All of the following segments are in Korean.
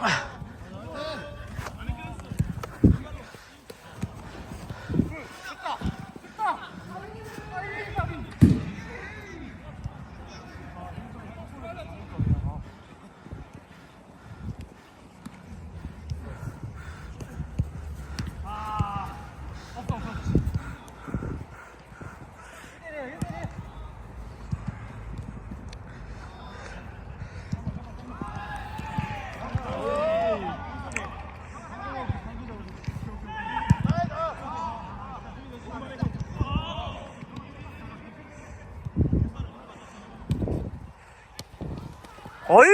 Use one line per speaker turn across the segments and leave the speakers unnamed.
Ah. 어이!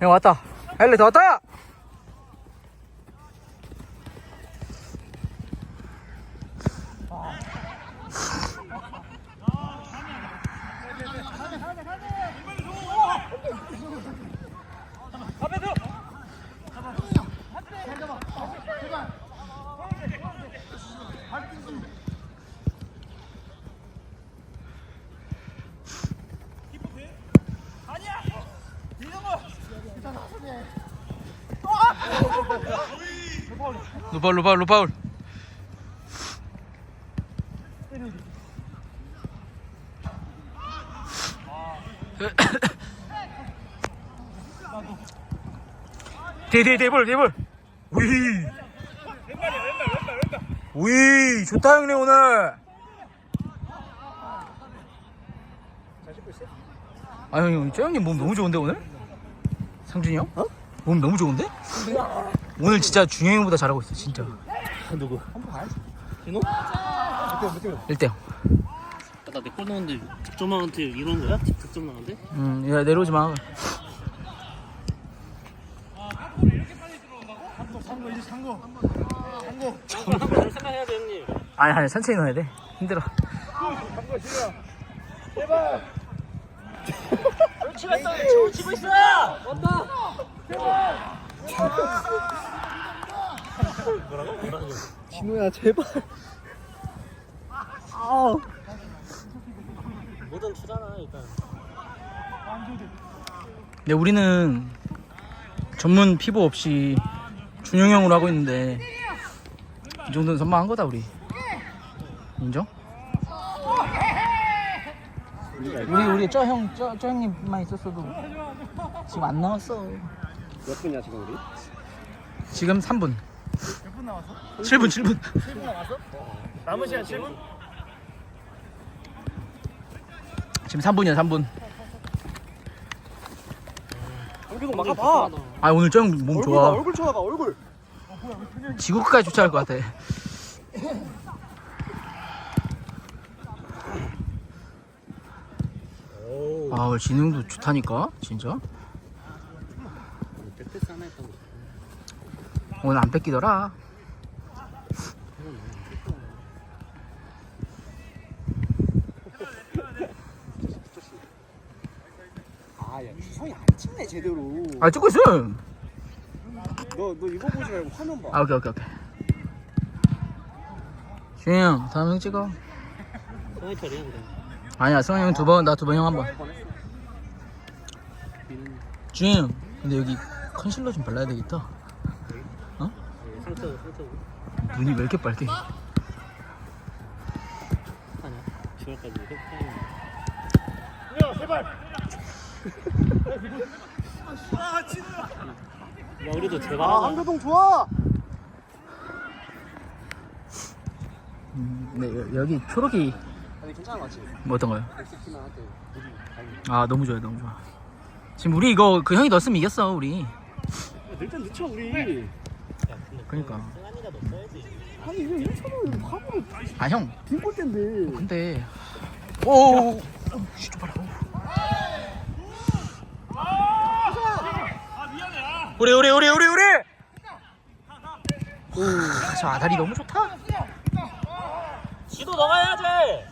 형 왔다. 엘리 더 왔다. 루파울 루파울 루파울. 대대 대볼 대볼. 우이. 우이 좋다 형님 오늘. 아 형님 저 형님 몸 너무 좋은데 오늘? 상준이 형? 어? 몸 너무 좋은데? 오늘 진짜 준영이 형보다 잘하고 있어 진짜
누구? 한번 가야지. 진호?
1대0
나내골 넣었는데 득점왕한테 이런 거야? 득점왕한테?
음, 야 내려오지 마
형님.
아니 아니 천천히 넣어야 돼. 힘들어.
진호야 제발.
뭐든 추잖아 일단.
근데 우리는 전문 피부 없이 준영형으로 하고 있는데 이 정도는 선망한 거다 우리 인정? 우리 우리 저 형 저 저 형님만 있었어도 지금 안 나왔어.
몇 분이야 지금 우리?
지금 3분. 몇 분 남았어? 7분 7분.
남은 시간 7분?
지금 3분이야 3분.
한규동 막아봐.
아 오늘 저 형 몸
얼굴 봐
좋아.
얼굴 쳐다봐 얼굴.
지구까지 쫓아갈 것 같아 아 진흥도 좋다니까 진짜. 오늘 안 뺏기더라.
아야 주성이 안 찍네 제대로.
아 찍고 있음.
너, 너 이거 보지 말고 화면 봐.
아 오케이 오케이 오케이. 형 다음 형 찍어.
처리야 그래.
아니야 승환이 형두번나 두 번 형 한번 형 근데 여기 컨실러 좀 발라야 되겠다 어?
네, 상처 상처
눈이 왜 이렇게 빨개
하냐? 10월까지 회피하는. 야 우리도 제발
아. 한규동 좋아
음, 네 여- 여기 초록이
아니 괜찮아 맞지?
뭐 어떤 거요?
아
너무 좋아요 너무 좋아 지금 우리 이거 그 형이 넣었으면 이겼어 우리.
일단 늦춰 우리.
야, 근데
그러니까.
승환이가 넣었어야지.
아니 이거 1차로 화보를
아형.
뒷골 텐데.
근데. 오오오 씨, 좀 봐라. 우리 우리 우리 우리 우리! 오저 아다리 너무 좋다.
지도 나가야지.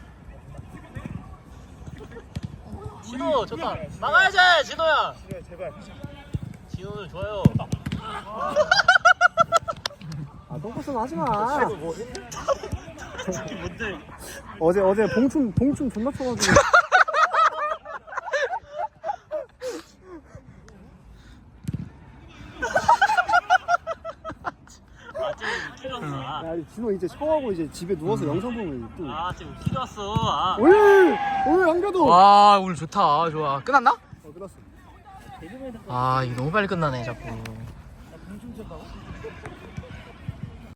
지도 좋다. 나가야지 지도야.
제발
지도는 좋아요.
아 똥꼬선 하지마
뭔데?
어제 어제 봉춤 봉춤 존나 춰가지고
아 지금 웃기러 왔어. 아,
야 진호 이제 샤워하고 이제 집에 누워서
음.
영상 보면 또
아 지금 웃기러 왔어. 아.
오늘 오늘 안겨도
와 오늘 좋다 좋아 끝났나?
어 끝났어
아 이거 너무 빨리 끝나네 자꾸?